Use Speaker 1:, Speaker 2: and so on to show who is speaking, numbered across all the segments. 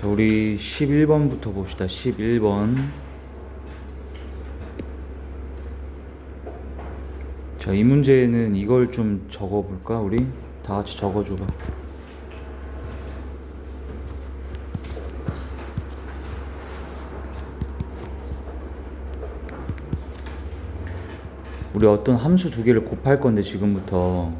Speaker 1: 자, 우리 11번부터 봅시다. 11번. 자, 이 문제는 이걸 좀 적어 볼까? 우리 다 같이 적어 줘 봐. 우리 어떤 함수 두 개를 곱할 건데 지금부터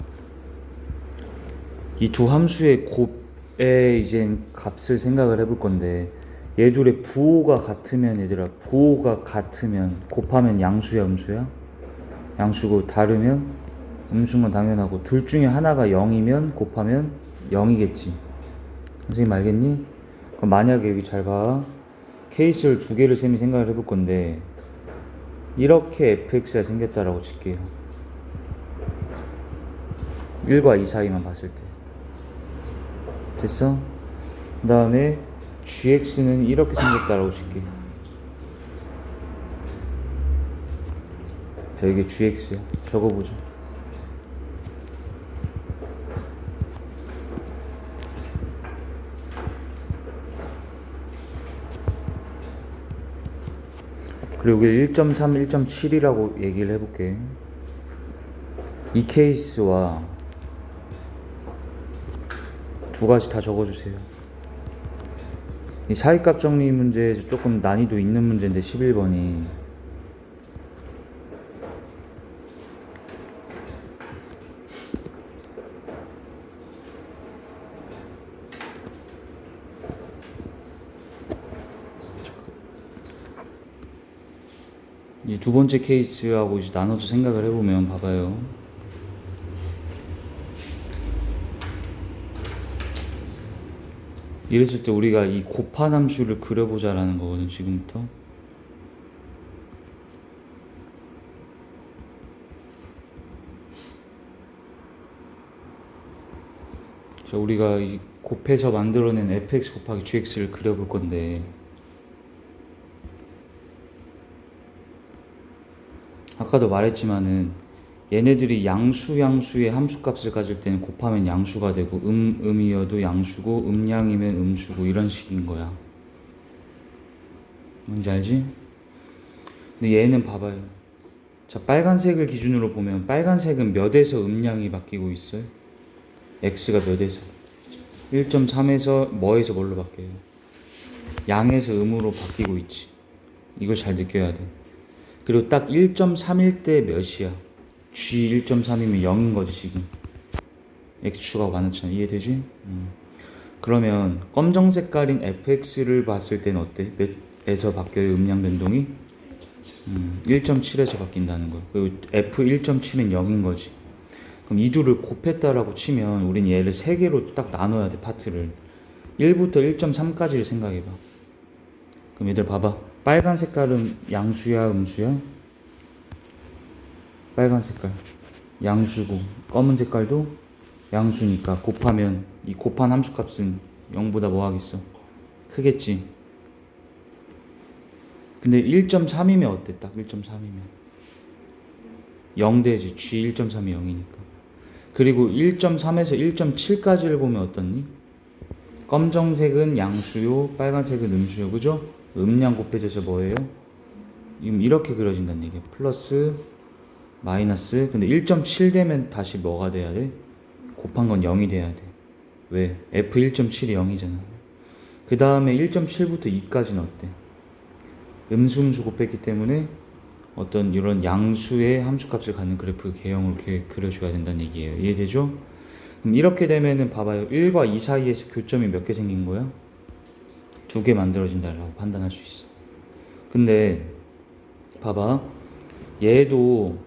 Speaker 1: 이 두 함수의 곱 의 이제 값을 생각을 해볼 건데 얘 둘의 부호가 같으면 얘들아 부호가 같으면 곱하면 양수야 음수야? 양수고 다르면 음수인 건 당연하고 둘 중에 하나가 0이면 곱하면 0이겠지 선생님 알겠니? 그럼 만약에 여기 잘 봐 케이스를 두 개를 쌤이 생각을 해볼 건데 이렇게 fx가 생겼다라고 칠게요 1과 2 사이만 봤을 때 됐어? 그 다음에 gx는 이렇게 생겼다라고 칠게. 자 이게 gx야. 적어보자. 그리고 여기 1.3, 1.7이라고 얘기를 해볼게. 이 케이스와 두 가지 다 적어주세요. 이 사이값 정리 문제 조금 난이도 있는 문제인데 11번이 이 두 번째 케이스하고 이제 나눠서 생각을 해보면 봐봐요. 이랬을 때 우리가 이 함수를 그려보자라는 거거든 지금부터. 자 우리가 이 곱해서 만들어낸 fx 곱하기 gx를 그려볼 건데. 아까도 말했지만은 얘네들이 양수 양수의 함수값을 가질 때는 곱하면 양수가 되고 음 음이어도 양수고 음양이면 음수고 이런 식인 거야. 뭔지 알지? 근데 얘는 봐봐요. 자 빨간색을 기준으로 보면 빨간색은 몇에서 음양이 바뀌고 있어요? x가 몇에서? 1.3에서 뭐에서 뭘로 바뀌어요? 양에서 음으로 바뀌고 있지. 이걸 잘 느껴야 돼. 그리고 딱 1.3일 때 몇이야? G 1.3이면 0인 거지 지금 X축가 많았잖아 이해되지? 음. 그러면 검정 색깔인 fx를 봤을 때는 어때? 몇에서 바뀌어요 음량 변동이? 음, 1.7에서 바뀐다는 거야 그리고 f 1.7은 0인 거지 그럼 이 둘을 곱했다라고 치면 우린 얘를 세 개로 딱 나눠야 돼 파트를 1부터 1.3까지를 생각해봐 그럼 얘들 봐봐 빨간 색깔은 양수야 음수야? 빨간 색깔 양수고 검은 색깔도 양수니까 곱하면 이 곱한 함수값은 0보다 뭐 하겠어? 크겠지. 근데 1.3이면 어때? 딱 1.3이면 0 되지. G 1.3이 0이니까. 그리고 1.3에서 1.7까지를 보면 어떻니? 검정색은 양수요, 빨간색은 음수요, 그죠? 음량 곱해져서 뭐예요? 이렇게 그려진다는 얘기야. 플러스 마이너스 근데 1.7 되면 다시 뭐가 돼야 돼? 곱한 건 0이 돼야 돼. 왜? f 1.7이 0이잖아. 그 다음에 1.7부터 2까지는 어때? 음수 음수 곱했기 때문에 어떤 이런 양수의 함수값을 갖는 그래프 개형으로 이렇게 그려줘야 된다는 얘기예요. 이해되죠? 그럼 이렇게 되면은 봐봐요. 1과 2 사이에서 교점이 몇 개 생긴 거야? 두 개 만들어진다라고 판단할 수 있어. 근데 봐봐. 얘도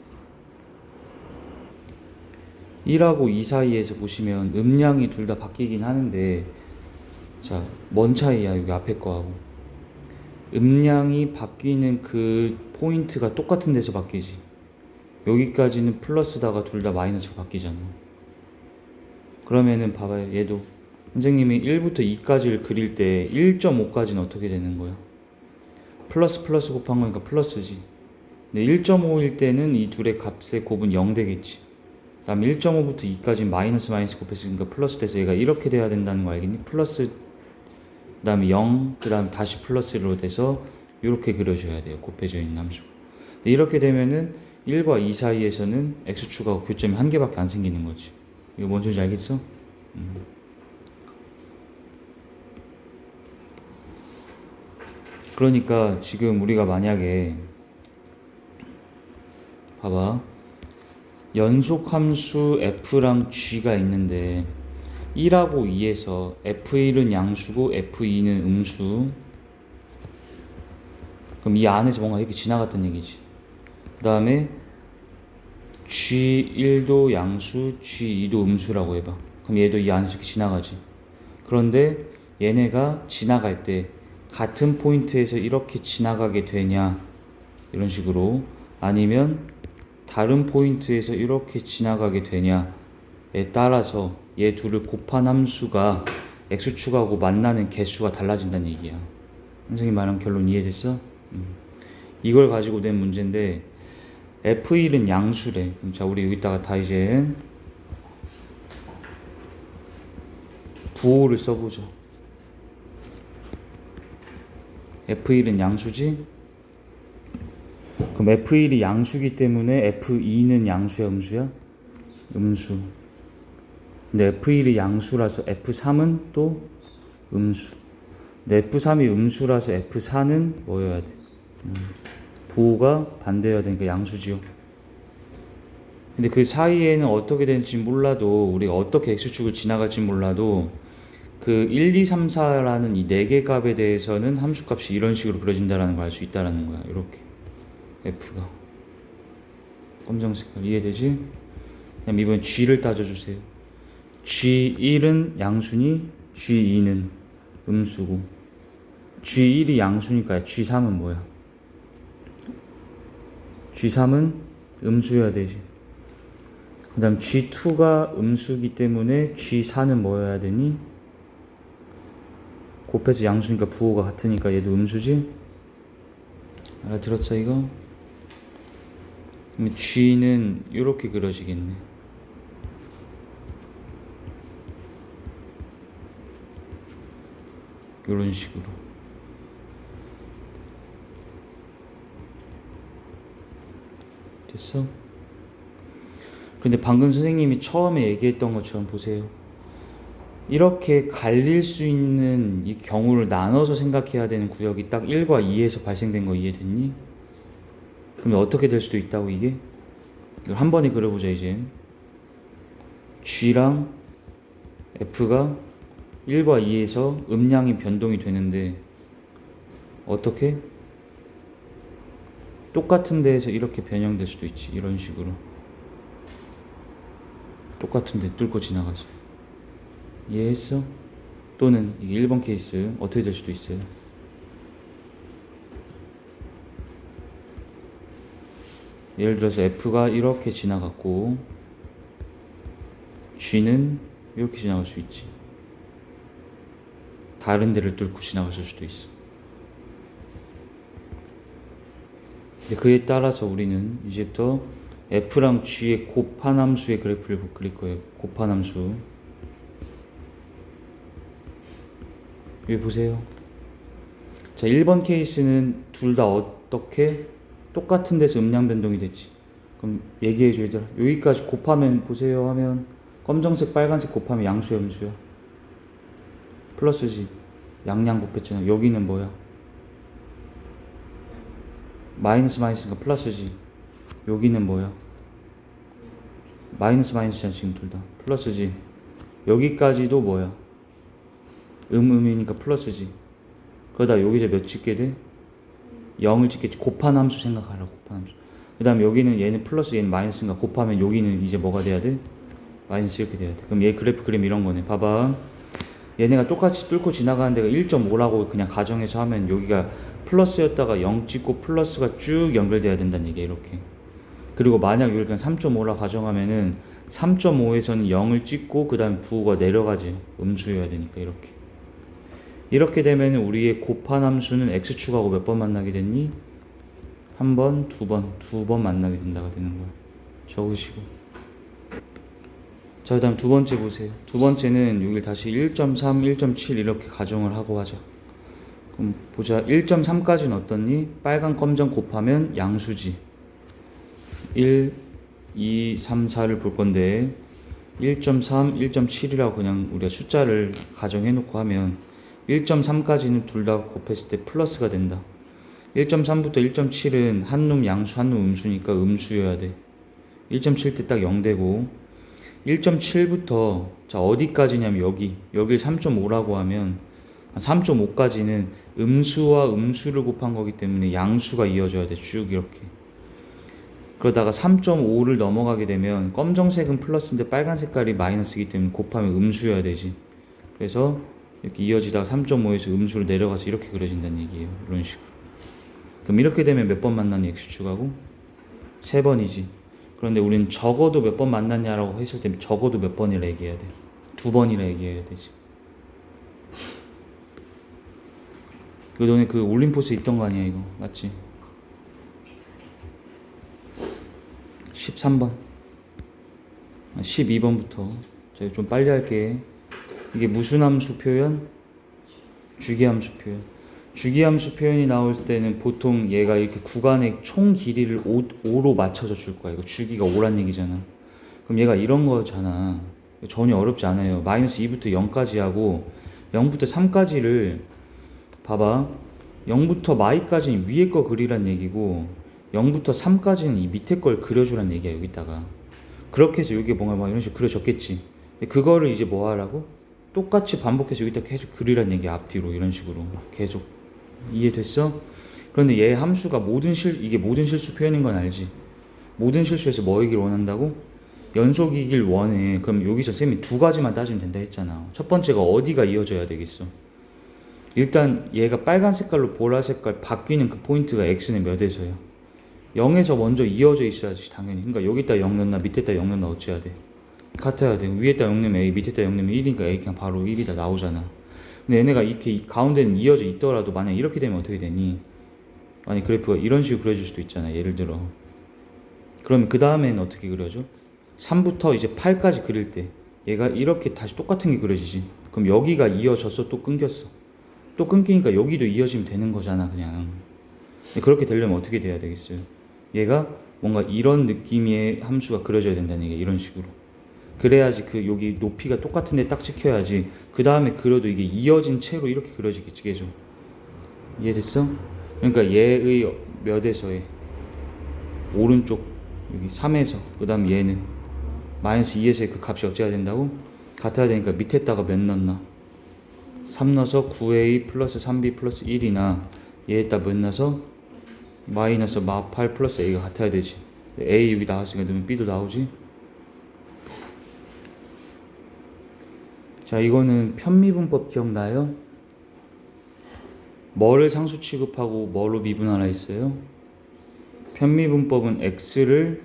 Speaker 1: 1하고 2 사이에서 보시면 음량이 둘 다 바뀌긴 하는데 자, 뭔 차이야 여기 앞에 거하고. 음량이 바뀌는 그 포인트가 똑같은 데서 바뀌지. 여기까지는 플러스다가 둘 다 마이너스가 바뀌잖아. 그러면은 봐봐요 얘도. 선생님이 1부터 2까지를 그릴 때 1.5까지는 어떻게 되는 거야? 플러스 플러스 곱한 거니까 플러스지. 근데 1.5일 때는 이 둘의 값의 곱은 0 되겠지 다음 1.5부터 2까지 마이너스 마이너스 곱했으니까 플러스 돼서 얘가 이렇게 돼야 된다는 거 알겠니? 플러스 그 다음에 0, 그 다음 다시 플러스로 돼서 이렇게 그려줘야 돼요. 곱해져 있는 함수. 이렇게 되면은 1과 2 사이에서는 x축하고 교점이 한 개밖에 안 생기는 거지. 이거 뭔 소리인지 알겠어? 음. 그러니까 지금 우리가 만약에 봐봐 연속 함수 f랑 g가 있는데 1하고 2에서 f1은 양수고 f2는 음수. 그럼 이 안에서 뭔가 이렇게 지나갔던 얘기지. 그 다음에 g1도 양수 g2도 음수라고 해봐. 그럼 얘도 이 안에서 이렇게 지나가지. 그런데 얘네가 지나갈 때 같은 포인트에서 이렇게 지나가게 되냐? 이런 식으로. 아니면 다른 포인트에서 이렇게 지나가게 되냐에 따라서 얘 둘을 곱한 함수가 x축 하고 만나는 개수가 달라진다는 얘기야. 선생님 말한 결론 이해됐어? 음. 이걸 가지고 낸 문제인데 f1은 양수래. 자 우리 여기다가 다 이제 부호를 써보죠. F1은 양수지? 그럼 F1이 양수기 때문에 F2는 양수야, 음수야? 음수. 근데 F1이 양수라서 F3은 또 음수. 근데 F3이 음수라서 F4는 뭐여야 돼? 음, 부호가 반대여야 되니까 양수지요. 근데 그 사이에는 어떻게 될지 몰라도 우리가 어떻게 X축을 지나갈지 몰라도 그 1, 2, 3, 4라는 이 네 개 값에 대해서는 함수값이 이런 식으로 그려진다라는 걸 알 수 있다라는 거야. 이렇게 f가 검정 색깔 이해되지? 그럼 이번 g를 따져주세요. g1은 양수니 g2는 음수고 g1이 양수니까 g3은 뭐야? g3은 음수여야 되지. 그 다음 g2가 음수기 때문에 g4는 뭐여야 되니? 곱해서 양수니까 부호가 같으니까 얘도 음수지? 알아들었어 이거? 그럼 G는 이렇게 그려지겠네. 이런 식으로. 됐어? 근데 방금 선생님이 처음에 얘기했던 것처럼 보세요. 이렇게 갈릴 수 있는 이 경우를 나눠서 생각해야 되는 구역이 딱 1과 2에서 발생된 거 이해됐니? 그러면 어떻게 될 수도 있다고 이게? 한 번에 그려보자 이제 G랑 F가 1과 2에서 음량이 변동이 되는데 어떻게? 똑같은 데에서 이렇게 변형될 수도 있지 이런 식으로 똑같은 데 뚫고 지나가서 이해했어? 또는 이게 1번 케이스 어떻게 될 수도 있어요 예를 들어서 F가 이렇게 지나갔고 G는 이렇게 지나갈 수 있지. 다른 데를 뚫고 지나갔을 수도 있어. 근데 그에 따라서 우리는 이제부터 F랑 G의 곱한 함수의 그래프를 그릴 거예요. 곱한 함수. 여기 보세요. 자, 1번 케이스는 둘 다 어떻게 똑같은 데서 음량 변동이 됐지. 그럼 얘기해 줘 얘들아. 여기까지 곱하면 보세요 하면 검정색 빨간색 곱하면 양수야 음수야. 플러스지. 양양 곱했잖아. 여기는 뭐야? 마이너스 마이너스니까 플러스지. 여기는 뭐야? 마이너스 마이너스잖아 지금 둘 다. 플러스지. 여기까지도 뭐야? 음 음이니까 플러스지. 그러다 여기서 몇 찍게 돼? 0을 찍겠지. 곱한 함수 생각하라. 곱한 함수. 그 다음에 여기는 얘는 플러스 얘는 마이너스인가 곱하면 여기는 이제 뭐가 돼야 돼? 마이너스 이렇게 돼야 돼. 그럼 얘 그래프 그림 이런 거네. 봐봐. 얘네가 똑같이 뚫고 지나가는 데가 1.5라고 그냥 가정해서 하면 여기가 플러스였다가 0 찍고 플러스가 쭉 연결돼야 된다는 얘기야. 이렇게. 그리고 만약 여기 그냥 3.5라 가정하면은 3.5에서는 0을 찍고 그 다음에 부호가 내려가지. 음수여야 되니까 이렇게. 이렇게 되면 우리의 곱한 함수는 x축하고 몇 번 만나게 됐니? 한 번, 두 번, 두 번 만나게 된다가 되는 거야. 적으시고. 자, 그다음 두 번째 보세요. 두 번째는 여기 다시 1.3, 1.7 이렇게 가정을 하고 하자. 그럼 보자. 1.3까지는 어떻니? 빨간 검정 곱하면 양수지. 1, 2, 3, 4를 볼 건데 1.3, 1.7이라고 그냥 우리가 숫자를 가정해 놓고 하면 1.3까지는 둘 다 곱했을 때 플러스가 된다. 1.3부터 1.7은 한 놈 양수, 한 놈 음수니까 음수여야 돼. 1.7 때 딱 0되고 1.7부터 자 어디까지냐면 여기 여길 3.5라고 하면 3.5까지는 음수와 음수를 곱한 거기 때문에 양수가 이어져야 돼 쭉 이렇게 그러다가 3.5를 넘어가게 되면 검정색은 플러스인데 빨간 색깔이 마이너스이기 때문에 곱하면 음수여야 되지 그래서 이렇게 이어지다가 3.5에서 음수로 내려가서 이렇게 그려진다는 얘기예요. 이런 식으로. 그럼 이렇게 되면 몇 번 만나는 x축하고? 세 번이지. 그런데 우리는 적어도 몇 번 만났냐라고 했을 때 적어도 몇 번이라 얘기해야 돼. 두 번이라 얘기해야 되지. 그 너네 그 올림포스 있던 거 아니야 이거? 맞지? 13번. 12번부터. 제가 좀 빨리 할게 이게 무슨 함수 표현? 주기함수 표현 주기함수 표현이 나올 때는 보통 얘가 이렇게 구간의 총 길이를 5, 5로 맞춰서 줄 거야. 이거 주기가 5란 얘기잖아. 그럼 얘가 이런 거잖아. 전혀 어렵지 않아요. 마이너스 2부터 0까지 하고 0부터 3까지를 봐봐. 0부터 마이까지는 위에 거 그리란 얘기고 0부터 3까지는 이 밑에 걸 그려주란 얘기야 여기다가. 그렇게 해서 여기 뭔가 막 이런 식으로 그려졌겠지. 근데 그거를 이제 뭐 하라고? 똑같이 반복해서 여기다 계속 그리란 얘기야 앞뒤로 이런 식으로 계속 이해됐어? 그런데 얘 함수가 모든 실 이게 모든 실수 표현인 건 알지? 모든 실수에서 뭐이길 원한다고? 연속이길 원해. 그럼 여기서 쌤이 두 가지만 따지면 된다 했잖아. 첫 번째가 어디가 이어져야 되겠어? 일단 얘가 빨간 색깔로 보라 색깔 바뀌는 그 포인트가 x는 몇에서야? 0에서 먼저 이어져 있어야지 당연히. 그러니까 여기다 0 넣나 밑에다 0 넣나 어찌해야 돼? 같아야 돼. 위에다 0 넣으면 a, 밑에다 0 넣으면 1이니까 a 그냥 바로 1이다 나오잖아. 근데 얘네가 이렇게 이 가운데는 이어져 있더라도 만약 이렇게 되면 어떻게 되니? 아니 그래프가 이런 식으로 그려질 수도 있잖아. 예를 들어. 그러면 그 다음에는 어떻게 그려져? 3부터 이제 8까지 그릴 때 얘가 이렇게 다시 똑같은 게 그려지지. 그럼 여기가 이어졌어 또 끊겼어. 또 끊기니까 여기도 이어지면 되는 거잖아 그냥. 그렇게 되려면 어떻게 돼야 되겠어요? 얘가 뭔가 이런 느낌의 함수가 그려져야 된다는 얘기 이런 식으로. 그래야지 그 여기 높이가 똑같은데 딱 찍혀야지. 그 다음에 그려도 이게 이어진 채로 이렇게 그려지겠지 계속. 이해됐어? 그러니까 얘의 몇에서의? 오른쪽 여기 3에서. 그 다음 얘는? 마이너스 2에서의 그 값이 어찌해야 된다고? 같아야 되니까 밑에다가 몇 넣나? 3 넣어서 9a 플러스 3b 플러스 1이나 얘에다 몇 넣어서? 마이너스 마8 플러스 a가 같아야 되지. A 여기 나왔으니까 넣으면 b도 나오지 자, 이거는 편미분법 기억나요? 뭐를 상수 취급하고 뭐로 미분하라 했어요? 편미분법은 x를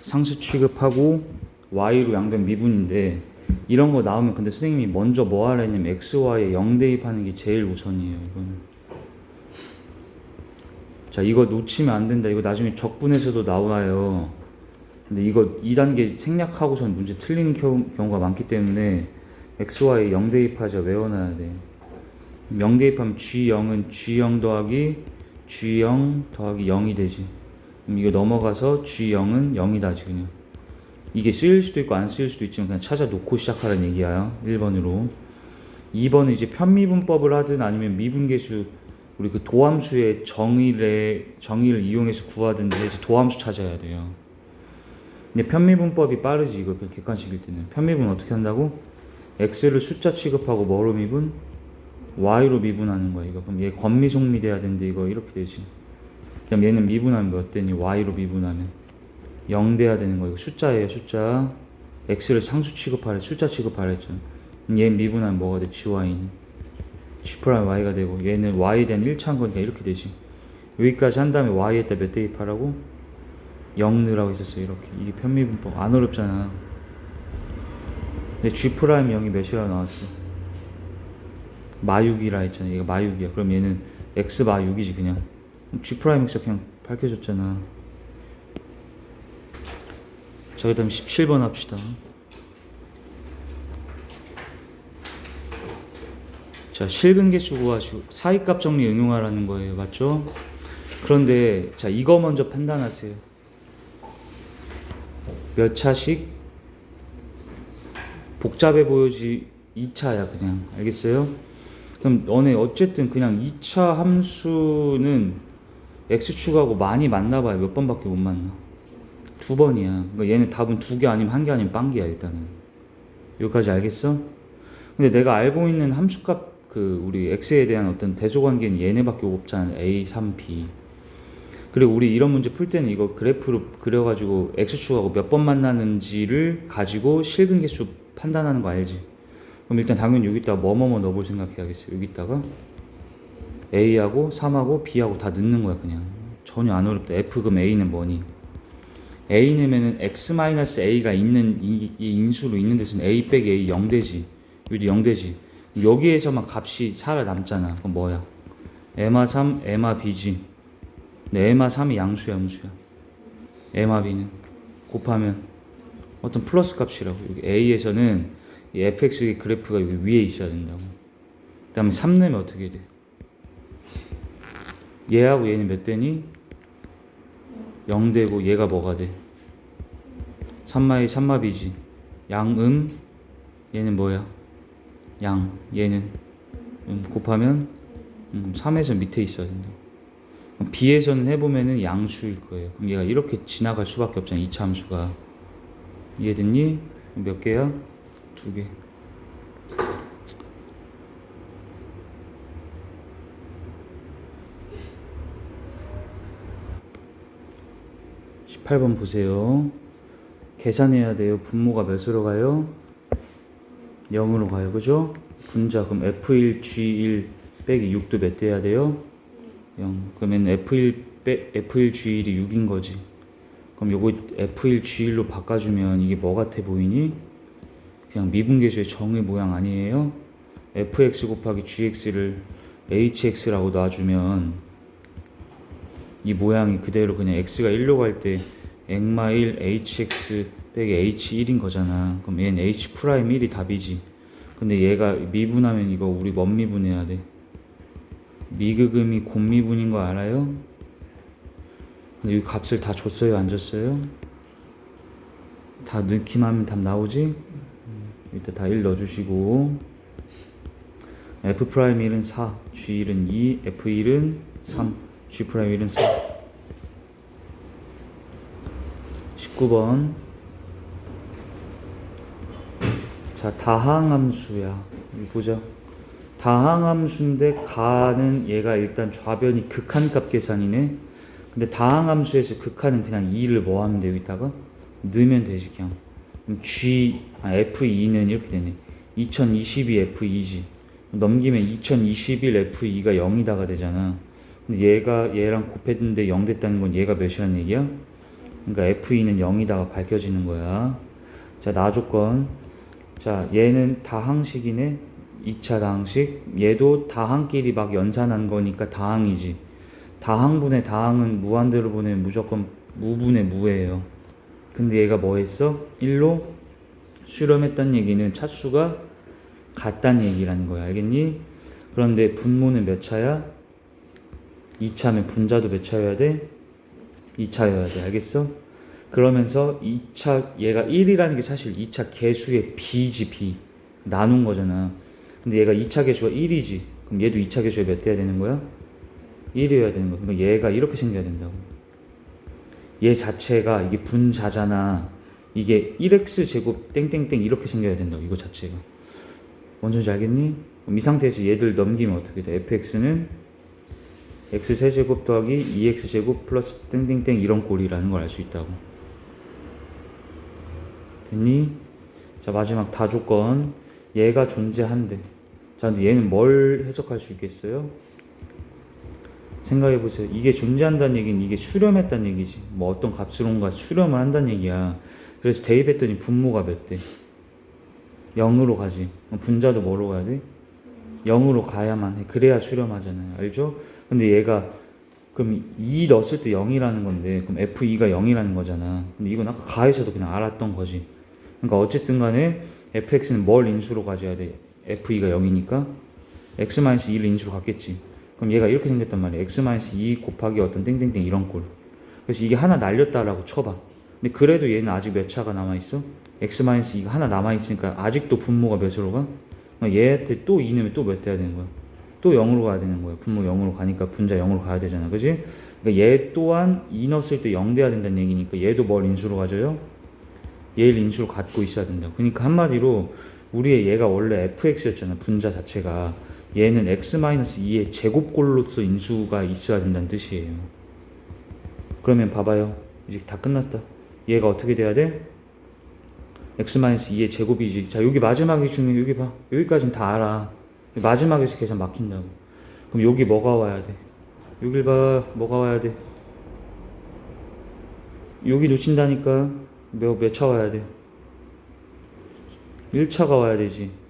Speaker 1: 상수 취급하고 y로 양변 미분인데 이런 거 나오면 근데 선생님이 먼저 뭐 하라 했냐면 x, y에 0 대입하는 게 제일 우선이에요, 이거는. 자, 이거 놓치면 안 된다. 이거 나중에 적분에서도 나와요. 근데 이거 2단계 생략하고선 문제 틀리는 경우- 경우가 많기 때문에 xy 0 대입하자 외워놔야 돼. 0 대입하면 g0은 g0 더하기 g0 더하기 0이 되지. 그럼 이거 넘어가서 g0은 0이다 지금. 이게 쓰일 수도 있고 안 쓰일 수도 있지만 그냥 찾아 놓고 시작하라는 얘기야. 1번으로. 2번은 이제 편미분법을 하든 아니면 미분계수 우리 그 도함수의 정의를 정의를 이용해서 구하든지 해서 도함수 찾아야 돼요. 근데 편미분법이 빠르지 이거 그 객관식일 때는 편미분 어떻게 한다고? X를 숫자 취급하고 뭐로 미분? y로 미분하는 거야 이거. 그럼 얘 권미속미 돼야 되는데 이거 이렇게 되지. 그럼 얘는 미분하면 몇 되니? y로 미분하면 0 돼야 되는 거야. 이거 숫자예요 숫자. x를 상수 취급하래 숫자 취급하래 했잖아. 얘 미분하면 뭐가 돼? gy는 g 프라임 y가 되고 얘는 y에 대한 1차한 거니까 이렇게 되지. 여기까지 한 다음에 y에다 몇 대입하라고? 0 넣으라고 했었어요 이렇게. 이게 편미분법. 안 어렵잖아 근데 G 프라임 0이 몇이라고 나왔어? 마육이라 했잖아. 얘가 마육이야. 그럼 얘는 X 마육이지 그냥. G 프라임 X가 그냥 밝혀졌잖아. 자, 그 다음 17번 합시다. 자, 실근계수 구하시고 사이값 정리 응용하라는 거예요. 맞죠? 그런데 자, 이거 먼저 판단하세요. 몇 차씩 복잡해 보여지 2차야 그냥. 알겠어요? 그럼 너네 어쨌든 그냥 2차 함수는 x축하고 많이 만나 봐요. 몇 번밖에 못 만나. 두 번이야. 그러니까 얘는 답은 두 개 아니면 한 개 아니면 빵기야, 일단은. 여기까지 알겠어? 근데 내가 알고 있는 함수값 그 우리 x에 대한 어떤 대조관계는 얘네밖에 없잖아. a, 3, b. 그리고 우리 이런 문제 풀 때는 이거 그래프로 그려가지고 x축하고 몇 번 만나는지를 가지고 실근 개수 판단하는 거 알지? 그럼 일단 당연히 여기다가 뭐뭐뭐 넣어볼 생각해야겠어요. 여기다가 a하고 3하고 b하고 다 넣는 거야 그냥. 전혀 안 어렵다. f 그럼 a는 뭐니? a 넣으면은 x-a가 있는 이, 이 인수로 있는 데서는 a 빼기 a 0 되지. 여기도 0 되지. 여기에서만 값이 살아남잖아. 그럼 뭐야? 에마 3, 에마 b지. 근데 에마 3이 양수야, 음수야. 에마 b는 곱하면 어떤 플러스 값이라고. 여기 a에서는 이 fx의 그래프가 여기 위에 있어야 된다고. 그 다음에 3 넣으면 어떻게 돼? 얘하고 얘는 몇 대니? 0 되고 얘가 뭐가 돼? 3마이 3마비지. 양음 얘는 뭐야? 양 얘는 음 곱하면 음 3에서 밑에 있어야 된다. B에서는 해보면은 양수일 거예요. 그럼 얘가 이렇게 지나갈 수밖에 없잖아. 이차 함수가 이해됐니? 몇 개야? 두 개. 십팔 번 보세요. 계산해야 돼요. 분모가 몇으로 가요? 0으로 가요. 그죠? 분자 그럼 F1 G1 빼기 6도 몇 돼야 돼요? 0. 그러면 F1 빼 F1 G1이 6인 거지. 그럼 요거 F1 G1로 바꿔주면 이게 뭐 같아 보이니? 그냥 미분계수의 정의 모양 아니에요? fx 곱하기 gx를 hx라고 놔주면 이 모양이 그대로 그냥 x가 1로 갈 때 엑마 1 hx 빼기 h1인 거잖아. 그럼 얘는 h 프라임 1이 답이지. 근데 얘가 미분하면 이거 우리 뭔 미분해야 돼? 미그금이 곱미분인 거 알아요? 이 값을 다 줬어요, 안 줬어요? 다 넣기만 하면 답 나오지? 일단 다 1 넣어주시고 f 프라임 1은 4, g 1은 2, f 1은 3, g 프라임 1은 4. 19번. 자, 다항함수야. 보자. 다항함수인데 가는 얘가 일단 좌변이 극한값 계산이네. 근데 다항함수에서 극한은 그냥 2를 뭐 하면 돼 여기다가 넣으면 되지 그냥. G 아, F2는 이렇게 되네. 2022 F2지. 넘기면 2021 F2가 0이다가 되잖아. 근데 얘가 얘랑 곱했는데 0 됐다는 건 얘가 몇이라는 얘기야? 그러니까 F2는 0이다가 밝혀지는 거야. 자, 나 조건. 자, 얘는 다항식이네. 2차 다항식. 얘도 다항끼리 막 연산한 거니까 다항이지. 다항분의 다항은 무한대로 보내면 무조건 무분의 무예요. 근데 얘가 뭐 했어? 1로 수렴했다는 얘기는 차수가 같다는 얘기라는 거야. 알겠니? 그런데 분모는 몇 차야? 2차면 분자도 몇 차여야 돼? 2차여야 돼. 알겠어? 그러면서 2차 얘가 1이라는 게 사실 2차 개수의 b지 b. 나눈 거잖아. 근데 얘가 2차 개수가 1이지. 그럼 얘도 2차 개수가 몇 돼야 되는 거야? 1이어야 되는 거야. 그러니까 얘가 이렇게 생겨야 된다고. 얘 자체가 이게 분자잖아. 이게 1x 제곱 땡땡땡 이렇게 생겨야 된다고. 이거 자체가. 뭔지 알겠니? 그럼 이 상태에서 얘들 넘기면 어떻게 돼? fx는 x 세제곱 더하기 2x 제곱 플러스 땡땡땡 이런 꼴이라는 걸 알 수 있다고. 됐니? 자 마지막 다 조건 얘가 존재한대. 자 근데 얘는 뭘 해석할 수 있겠어요? 생각해 보세요. 이게 존재한다는 얘기는 이게 수렴했다는 얘기지. 뭐 어떤 값으로인가 수렴을 한다는 얘기야. 그래서 대입했더니 분모가 몇 대? 0으로 가지. 분자도 뭐로 가야 돼? 0으로 가야만 해. 그래야 수렴하잖아요. 알죠? 근데 얘가 그럼 2 넣었을 때 0이라는 건데 그럼 F2가 0이라는 거잖아. 근데 이건 아까 가에서도 그냥 알았던 거지. 그러니까 어쨌든 간에 fx는 뭘 인수로 가져야 돼? F2가 0이니까 x-1을 인수로 갖겠지. 그럼 얘가 이렇게 생겼단 말이야. x-2 곱하기 어떤 땡땡땡 이런 꼴. 그래서 이게 하나 날렸다라고 쳐봐. 근데 그래도 얘는 아직 몇 차가 남아있어? x-2가 하나 남아있으니까 아직도 분모가 몇으로 가? 얘한테 또 2 넣으면 또 몇 돼야 되는 거야? 또 0으로 가야 되는 거야. 분모 0으로 가니까 분자 0으로 가야 되잖아. 그지? 그러니까 얘 또한 2 넣었을 때 0 돼야 된다는 얘기니까 얘도 뭘 인수로 가져요? 얘를 인수로 갖고 있어야 된다. 그러니까 한마디로 우리의 얘가 원래 fx였잖아. 분자 자체가. 얘는 x-2의 제곱꼴로서 인수가 있어야 된다는 뜻이에요. 그러면 봐봐요. 이제 다 끝났다. 얘가 어떻게 돼야 돼? x-2의 제곱이지. 자, 여기 마지막이 중요해. 여기 봐. 여기까지는 다 알아. 마지막에서 계산 막힌다고. 그럼 여기 뭐가 와야 돼? 여길 봐. 뭐가 와야 돼? 여기 놓친다니까. 몇, 몇차 와야 돼? 1차가 와야 되지.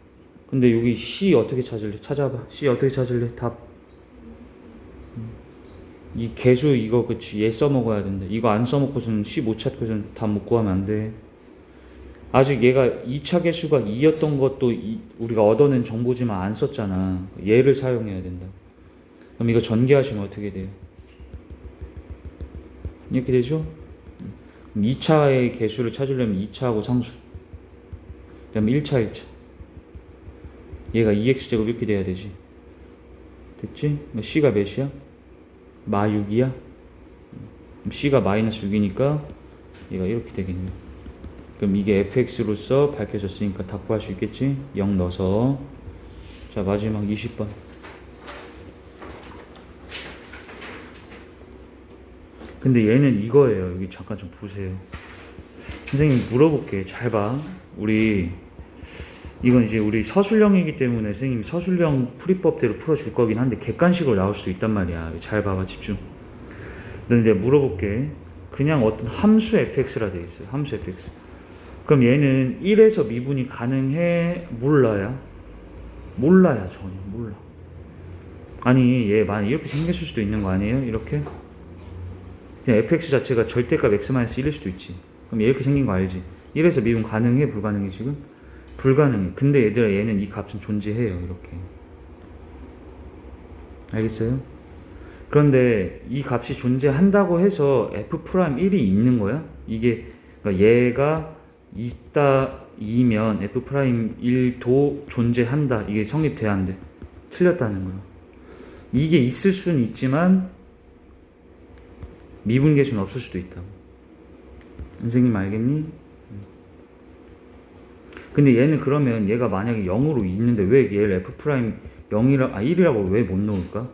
Speaker 1: 근데 여기 C 어떻게 찾을래? 찾아봐. C 어떻게 찾을래? 답. 음. 이 개수 이거 그치 얘 써먹어야 된다. 이거 안 써먹고서는 C 못 찾고서는 답 못 구하면 안 돼. 아직 얘가 2차 개수가 2였던 것도 이- 우리가 얻어낸 정보지만 안 썼잖아. 얘를 사용해야 된다. 그럼 이거 전개하시면 어떻게 돼요? 이렇게 되죠? 그럼 2차의 개수를 찾으려면 2차하고 상수. 그 다음에 1차, 1차. 얘가 2x제곱 이렇게 돼야 되지. 됐지? 그럼 C가 몇이야? 마 6이야? 그럼 C가 마이너스 6이니까 얘가 이렇게 되겠네. 그럼 이게 fx로서 밝혀졌으니까 다 구할 수 있겠지? 0 넣어서. 자, 마지막 20번. 근데 얘는 이거예요. 여기 잠깐 좀 보세요. 선생님 물어볼게. 잘 봐. 우리 이건 이제 우리 서술형이기 때문에 선생님이 서술형 풀이법대로 풀어줄 거긴 한데 객관식으로 나올 수도 있단 말이야. 잘 봐봐 집중. 근데 물어볼게. 그냥 어떤 함수 fx라 돼 있어요. 함수 fx. 그럼 얘는 1에서 미분이 가능해 몰라야? 몰라야 전혀 몰라. 아니 얘 만약 이렇게 생겼을 수도 있는 거 아니에요? 이렇게? 그냥 fx 자체가 절대값 x-1일 수도 있지. 그럼 얘 이렇게 생긴 거 알지? 1에서 미분 가능해? 불가능해 지금? 불가능해. 근데 얘들아 얘는 이 값은 존재해요. 이렇게. 알겠어요? 그런데 이 값이 존재한다고 해서 f'1이 있는 거야? 이게 그러니까 얘가 있다 이면 f'1도 존재한다. 이게 성립돼야 안 돼. 틀렸다는 거야. 이게 있을 수는 있지만 미분계수는 없을 수도 있다고. 선생님 알겠니? 근데 얘는 그러면 얘가 만약에 0으로 있는데 왜 얘를 f 프라임 0이라 아 1이라고 왜못 놓을까?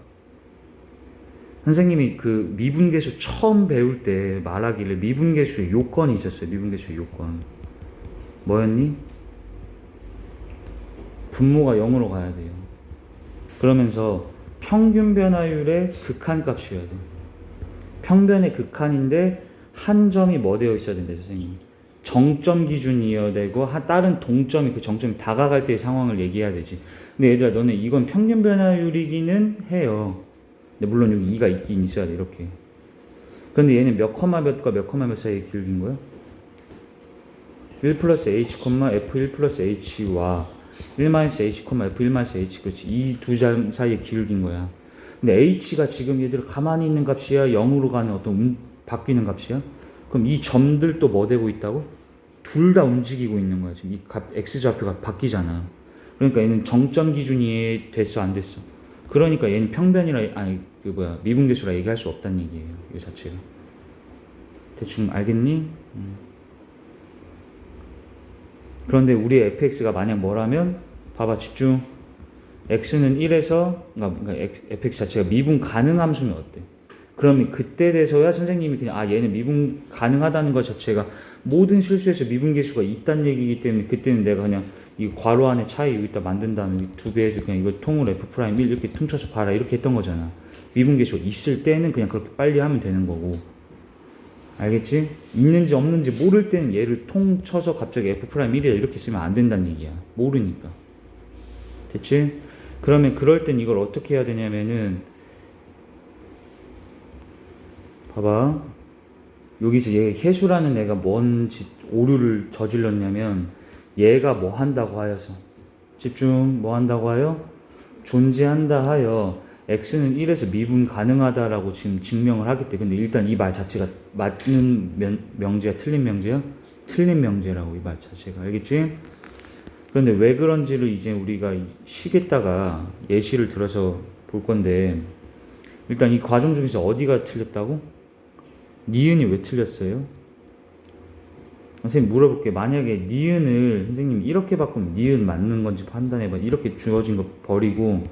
Speaker 1: 선생님이 그 미분계수 처음 배울 때 말하기를 미분계수의 요건이 있었어요. 미분계수의 요건. 뭐였니? 분모가 0으로 가야 돼요. 그러면서 평균 변화율의 극한값이어야 돼. 평변의 극한인데 한 점이 뭐 되어 있어야 된대 선생님. 정점 기준이어야 되고 하, 다른 동점이 그 정점이 다가갈 때의 상황을 얘기해야 되지. 근데 얘들아 너네 이건 평균 변화율이기는 해요. 근데 물론 여기 2가 있긴 있어야 돼 이렇게. 그런데 얘는 몇 커마 몇과 몇 커마 몇 사이에 기울긴 거야? 1 플러스 h, f1 플러스 h와 1 마이너스 h, f1 마이너스 h 그렇지 이 두 점 사이에 기울긴 거야. 근데 h가 지금 얘들 가만히 있는 값이야 0으로 가는 어떤 음, 바뀌는 값이야? 그럼 이 점들도 뭐 되고 있다고? 둘 다 움직이고 있는 거야 지금 이 값 x 좌표가 바뀌잖아. 그러니까 얘는 정점 기준이 됐어 안 됐어? 그러니까 얘는 평변이라 아니 그 뭐야 미분계수라 얘기할 수 없다는 얘기예요 이 자체가. 대충 알겠니? 음. 그런데 우리 fx가 만약 뭐라면 봐봐 집중 x는 1에서 그러니까 x- fx 자체가 미분 가능 함수면 어때? 그러면 그때 돼서야 선생님이 그냥 아 얘는 미분 가능하다는 것 자체가 모든 실수에서 미분 계수가 있다는 얘기이기 때문에 그때는 내가 그냥 이 괄호 안에 차이 여기다 만든 다음에 두 배에서 그냥 이거 통으로 f 프라임 1 이렇게 퉁쳐서 봐라 이렇게 했던 거잖아. 미분 계수가 있을 때는 그냥 그렇게 빨리 하면 되는 거고. 알겠지? 있는지 없는지 모를 때는 얘를 통쳐서 갑자기 f 프라임 1이다 이렇게 쓰면 안 된다는 얘기야. 모르니까. 됐지? 그러면 그럴 땐 이걸 어떻게 해야 되냐면은 봐봐. 여기서 얘 해수라는 애가 뭔 짓, 오류를 저질렀냐면 얘가 뭐 한다고 하여서 집중 뭐 한다고 하여 존재한다 하여 x는 1에서 미분 가능하다라고 지금 증명을 하겠대. 근데 일단 이 말 자체가 맞는 면, 명제야, 틀린 명제야? 틀린 명제라고 이 말 자체가 알겠지? 그런데 왜 그런지를 이제 우리가 이 시겠다가 예시를 들어서 볼 건데 일단 이 과정 중에서 어디가 틀렸다고? 니은이 왜 틀렸어요? 선생님 물어볼게. 만약에 니은을 선생님 이렇게 바꾸면 니은 맞는 건지 판단해봐. 이렇게 주어진 거 버리고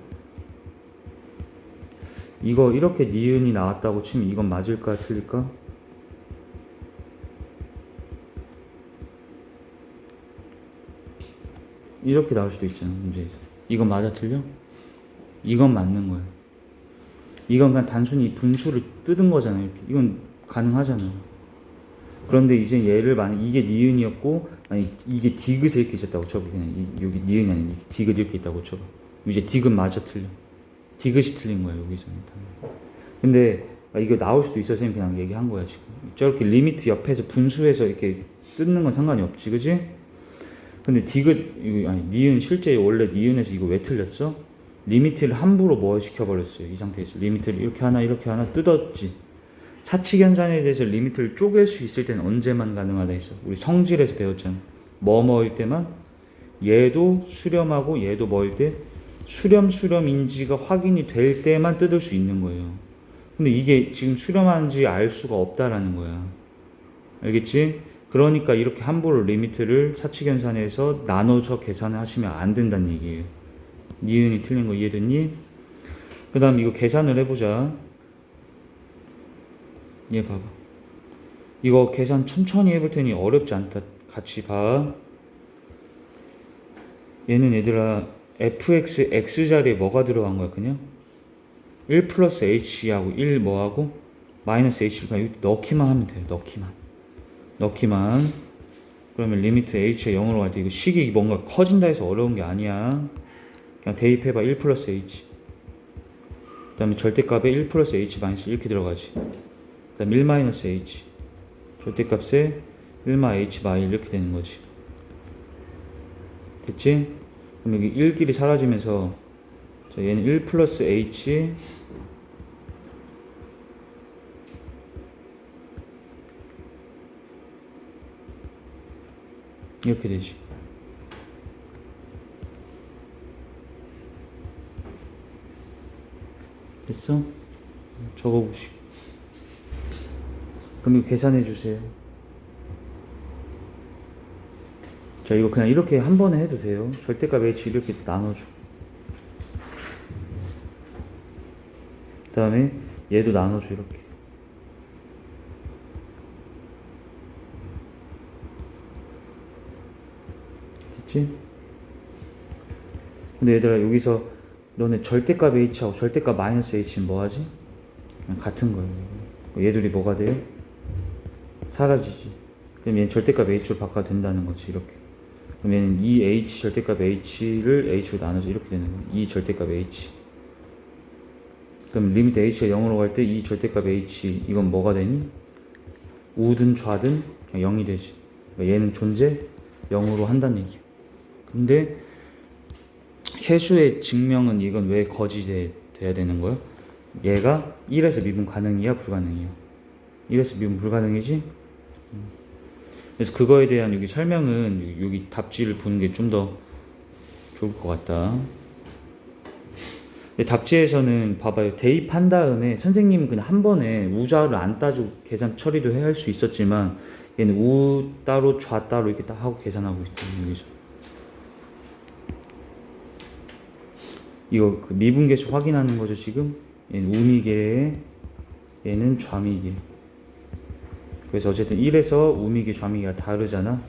Speaker 1: 이거 이렇게 니은이 나왔다고 치면 이건 맞을까 틀릴까? 이렇게 나올 수도 있잖아 문제에서. 이건 맞아 틀려? 이건 맞는 거야. 이건 그냥 단순히 분수를 뜯은 거잖아 이렇게. 이건 가능하잖아. 그런데 이제 얘를 만약 이게 니은이었고 아니 이게 디귿에 이렇게 있었다고 쳐봐. 그냥 이, 여기 니은이 아니라 디귿 이렇게 있다고 쳐봐. 이제 디귿 맞아 틀려. 디귿이 틀린 거야 여기서는 근데 아, 이거 나올 수도 있어 선생님 그냥 얘기한 거야 지금. 저렇게 리미트 옆에서 분수해서 이렇게 뜯는 건 상관이 없지 그지? 근데 디귿 아니 니은 실제 원래 니은에서 이거 왜 틀렸어? 리미트를 함부로 뭐 시켜버렸어요 이 상태에서? 리미트를 이렇게 하나 이렇게 하나 뜯었지 사칙 현상에 대해서 리미트를 쪼갤 수 있을 때는 언제만 가능하다 했어. 우리 성질에서 배웠잖아. 뭐뭐일 때만 얘도 수렴하고 얘도 뭐일 때 수렴 수렴 인지가 확인이 될 때만 뜯을 수 있는 거예요. 근데 이게 지금 수렴하는지 알 수가 없다라는 거야. 알겠지? 그러니까 이렇게 함부로 리미트를 사칙 현상에서 나눠서 계산을 하시면 안 된다는 얘기예요. 니은이 틀린 거 이해됐니? 그 다음 이거 계산을 해보자. 얘 봐봐. 이거 계산 천천히 해볼 테니 어렵지 않다. 같이 봐. 얘는 얘들아 fx x 자리에 뭐가 들어간 거야 그냥? 1 플러스 h하고 1 뭐하고? 마이너스 h를 그냥 넣기만 하면 돼요. 넣기만. 넣기만. 그러면 리미트 h가 0으로 갈 때 이거 식이 뭔가 커진다 해서 어려운 게 아니야. 그냥 대입해봐 1 플러스 h. 그 다음에 절대값에 1 플러스 h 마이너스 이렇게 들어가지. 그다음 1 마이너스 h 절대값에 1마 h 마일 이렇게 되는 거지. 됐지? 그럼 여기 1길이 사라지면서 자 얘는 1 플러스 h 이렇게 되지. 됐어? 적어보시. 그럼 계산해 주세요. 자, 이거 그냥 이렇게 한 번에 해도 돼요. 절대값 h 이렇게 나눠줘. 그 다음에 얘도 나눠줘, 이렇게. 됐지? 근데 얘들아, 여기서 너네 절대값 h하고 절대값 마이너스 h는 뭐 하지? 그냥 같은 거예요. 얘들이 뭐가 돼요? 사라지지. 그럼 얘는 절대값 h로 바꿔도 된다는 거지 이렇게. 그럼 얘는 이 h 절대값 h를 h로 나눠서 이렇게 되는 거야. 이 절대값 h. 그럼 리미트 h가 0으로 갈 때 이 절대값 h 이건 뭐가 되니? 우든 좌든 그냥 0이 되지. 그러니까 얘는 존재 0으로 한다는 얘기야. 근데 해수의 증명은 이건 왜 거짓이 돼야 되는 거야? 얘가 1에서 미분 가능이야 불가능이야? 1에서 미분 불가능이지? 그래서 그거에 대한 여기 설명은 여기 답지를 보는 게 좀 더 좋을 것 같다. 답지에서는 봐봐요. 대입한 다음에 선생님은 그냥 한 번에 우좌를 안 따지고 계산 처리도 해야 할 수 있었지만 얘는 우 따로 좌 따로 이렇게 딱 하고 계산하고 있잖아요. 여기서. 이거 그 미분계수 확인하는 거죠 지금? 얘는 우미계, 얘는 좌미계. 그래서 어쨌든 1에서 우미계, 좌미계가 다르잖아.